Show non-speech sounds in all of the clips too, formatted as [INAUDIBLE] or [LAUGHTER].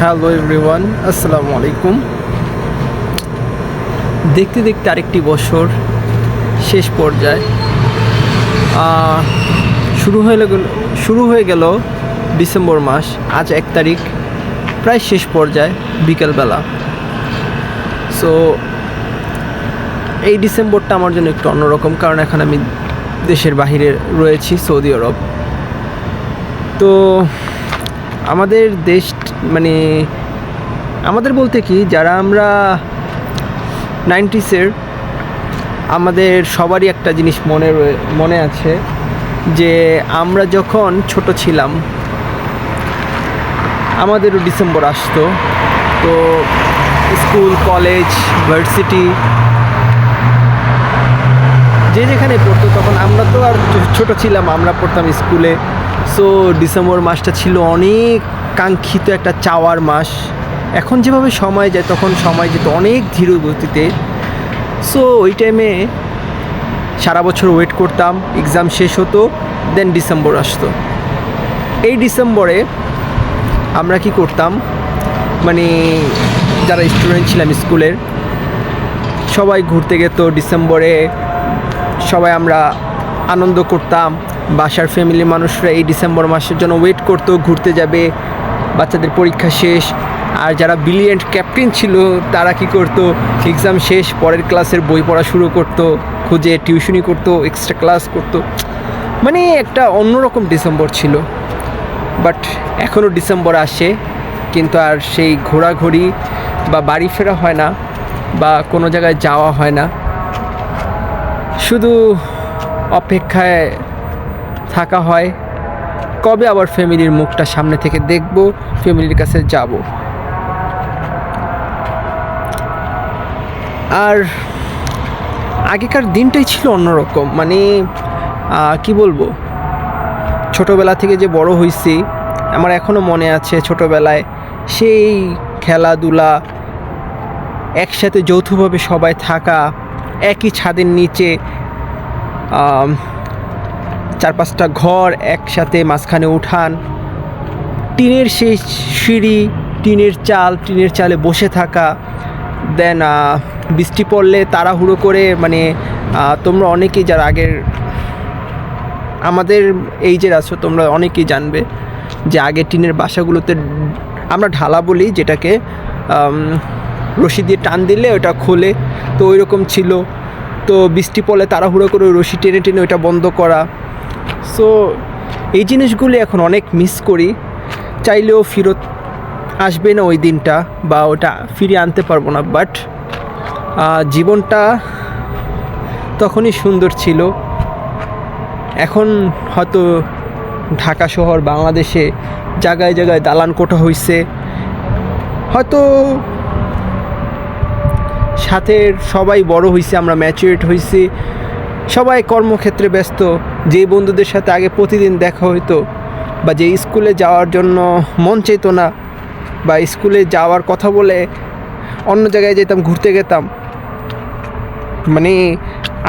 Hello everyone, আসসালামু আলাইকুম। দেখতে দেখতে আরেকটি বছর শেষ পর্যায়ে। শুরু হয়ে গেল, শুরু হয়ে গেল ডিসেম্বর মাস, আজ এক তারিখ, প্রায় শেষ পর্যায়ে, বিকেলবেলা। সো এই ডিসেম্বরটা আমার জন্য একটু অন্যরকম, কারণ এখন আমি দেশের বাহিরে রয়েছি, সৌদি আরব। তো, আমাদের দেশ মানে আমাদের বলতে কি, যারা আমরা নাইনটিসের আমাদের সবারই একটা জিনিস মনে মনে আছে যে আমরা যখন ছোট ছিলাম আমাদেরও ডিসেম্বর আসতো, তো স্কুল, কলেজ, ভার্সিটি, যে যেখানে পড়তো, তখন আমরা তো আর ছোট ছিলাম, আমরা পড়তাম স্কুলে। সো ডিসেম্বর মাসটা ছিল অনেক কাঙ্ক্ষিত একটা চাওয়ার মাস। এখন যেভাবে সময় যায়, তখন সময় যেত অনেক ধীর গতিতে। সো ওই টাইমে সারা বছর ওয়েট করতাম এক্সাম শেষ হতো দেন ডিসেম্বর আসতো। এই ডিসেম্বরে আমরা কি করতাম মানে যারা স্টুডেন্ট ছিলাম স্কুলের, সবাই ঘুরতে গেত ডিসেম্বরে সবাই আমরা আনন্দ করতাম, বাসার ফ্যামিলির মানুষরা এই ডিসেম্বর মাসের জন্য ওয়েট করতো, ঘুরতে যাবে বাচ্চাদের পরীক্ষা শেষ। আর যারা ব্রিলিয়েন্ট ক্যাপ্টেন ছিল, তারা কি করতো? এক্সাম শেষ, পরের ক্লাসের বই পড়া শুরু করতো, খুঁজে টিউশনি করতো এক্সট্রা ক্লাস করতো। মানে একটা অন্যরকম ডিসেম্বর ছিল। বাট এখনও ডিসেম্বর আসে, কিন্তু আর সেই ঘোরাঘুরি বা বাড়ি ফেরা হয় না, বা কোনো জায়গায় যাওয়া হয় না। শুধু অপেক্ষায় থাকা হয়। কবে আবার ফ্যামিলির মুখটা সামনে থেকে দেখব, ফ্যামিলির কাছে যাব। আর আগেকার দিনটাই ছিল অন্যরকম মানে কি বলব? ছোটোবেলা থেকে যে বড় হয়েছি আমার এখনও মনে আছে ছোটোবেলায় সেই খেলাধুলা, একসাথে যৌথভাবে সবাই থাকা, একই ছাদের নিচে চার পাঁচটা ঘর, একসাথে মাঝখানে উঠান। টিনের সেই সিঁড়ি, টিনের চাল, টিনের চালে বসে থাকা। দেন বৃষ্টি পড়লে তাড়াহুড়ো করে মানে তোমরা অনেকেই যারা আগের, আমাদের এই যে আছো, তোমরা অনেকেই জানবে যে আগে টিনের বাসাগুলোতে আমরা ঢালা বলি, যেটাকে রশি দিয়ে টান দিলে ওটা খোলে। তো ওই রকম ছিল। তো বৃষ্টি পড়লে তাড়াহুড়ো করে রশি টেনে টেনে ওটা বন্ধ করা। সো এই জিনিসগুলি এখন অনেক মিস করি। চাইলেও ফেরত আসবে না ওই দিনটা বা ওটা ফিরিয়ে আনতে পারব না। বাট জীবনটা তখনই সুন্দর ছিল। এখন হয়তো ঢাকা শহর, বাংলাদেশে জায়গায় জায়গায় দালান কোঠা হইছে। হয়তো সাথে সবাই বড় হইছে, আমরা ম্যাচুরেট হইছি। সবাই কর্মক্ষেত্রে ব্যস্ত যে বন্ধুদের সাথে আগে প্রতিদিন দেখা হইতো বা যে স্কুলে যাওয়ার জন্য মন চাইতো না বা স্কুলে যাওয়ার কথা বলে অন্য জায়গায় যেতাম, ঘুরতে গেতাম। মানে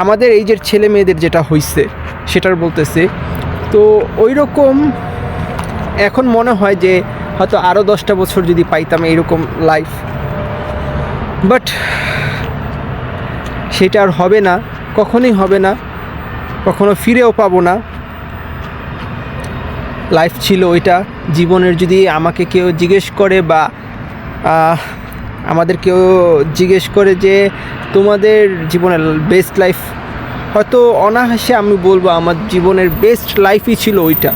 আমাদের এই যে ছেলে মেয়েদের যেটা হইছে, সেটার বলতেছে। তো ওই রকম এখন মনে হয় যে হয়তো আরও দশটা বছর যদি পাইতাম এইরকম লাইফ বাট সেটা আর হবে না। কখনোই হবে না, কখনো ফিরেও পাবো না। লাইফ ছিল ওইটা, জীবনের যদি আমাকে কেউ জিজ্ঞেস করে বা আমাদের কেউ জিজ্ঞেস করে যে, তোমাদের জীবনের বেস্ট লাইফ হয়তো অনাহাসে আমি বলব, আমার জীবনের বেস্ট লাইফই ছিল ওইটা।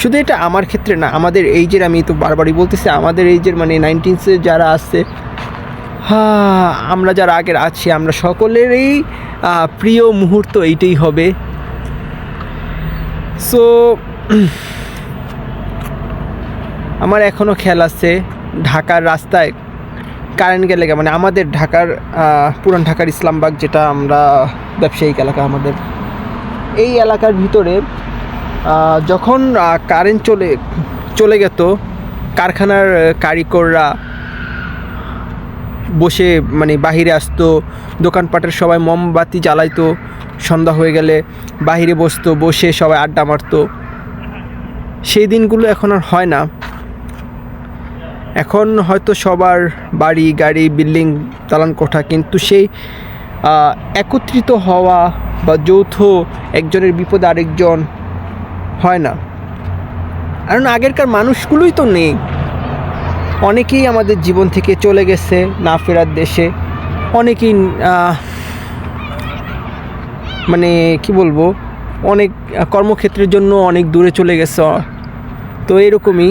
শুধু এটা আমার ক্ষেত্রে না, আমাদের এইজের আমি তো বারবারই বলতেছি, আমাদের এইজের মানে নাইনটিনসে যারা আছে আমরা যারা আগের আছি, আমরা সকলেরই প্রিয় মুহূর্ত এইটাই হবে। সো [CLEARS THROAT] আমার এখনও খেয়াল আছে, ঢাকার রাস্তায় কারেন্ট গেলে মানে আমাদের ঢাকার পুরান ঢাকার ইসলামবাগ, যেটা আমরা ব্যবসায়িক এলাকা আমাদের। এই এলাকার ভিতরে যখন কারেন্ট চলে চলে গেত, কারখানার কারিগররা বসে মানে বাহিরে আসতো, দোকানপাটের সবাই মোমবাতি জ্বালাইতো, সন্ধ্যা হয়ে গেলে বাহিরে বসতো, বসে সবাই আড্ডা মারতো। সেই দিনগুলো এখন আর হয় না। এখন হয়তো সবার বাড়ি, গাড়ি, বিল্ডিং, দালান কোঠা, কিন্তু সেই একত্রিত হওয়া বা যৌথ একজনের বিপদে আরেকজন হয় না। কারণ আগেরকার মানুষগুলোই তো নেই। অনেকেই আমাদের জীবন থেকে চলে গেছে না ফেরার দেশে। অনেকেই মানে কি বলব, অনেক কর্মক্ষেত্রের জন্য অনেক দূরে চলে গেছে। তো এরকমই।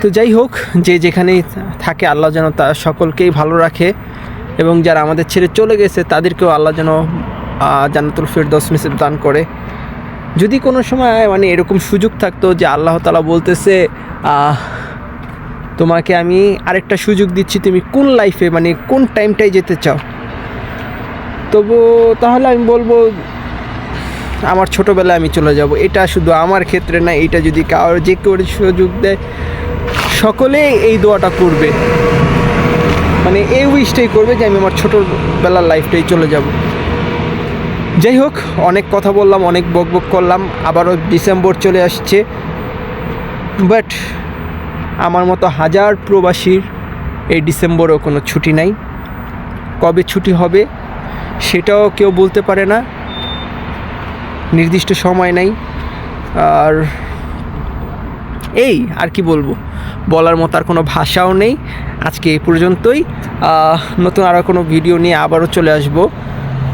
তো যাই হোক, যে যেখানেই থাকে আল্লাহ যেন তা সকলকেই ভালো রাখে এবং যারা আমাদের ছেড়ে চলে গেছে, তাদেরকেও আল্লাহ যেন জান্নাতুল ফেরদৌস মিসিব দান করে। যদি কোনো সময় মানে এরকম সুযোগ থাকতো যে আল্লাহ তালা বলতেছে তোমাকে আমি আরেকটা সুযোগ দিচ্ছি, তুমি কোন লাইফে মানে কোন টাইমটাই যেতে চাও? তবু তাহলে আমি বলব, আমার ছোটোবেলায় আমি চলে যাব। এটা শুধু আমার ক্ষেত্রে না, এটা যদি কারোর যে কেউ সুযোগ দেয় সকলে এই দোয়াটা করবে। মানে এই উইশটাই করবে যে আমি আমার ছোটোবেলার লাইফটাই চলে যাব। যাই হোক, অনেক কথা বললাম, অনেক বক বক করলাম, আবারও ডিসেম্বর চলে আসছে। বাট আমার মতো হাজার প্রবাসীর এই ডিসেম্বরেও কোনো ছুটি নাই। কবে ছুটি হবে সেটাও কেউ বলতে পারে না। নির্দিষ্ট সময় নাই। আর এই, আর কি বলব? বলার মতো আর কোনো ভাষাও নেই। আজকে এই পর্যন্তই। নতুন আরও কোনো ভিডিও নিয়ে আবারও চলে আসব।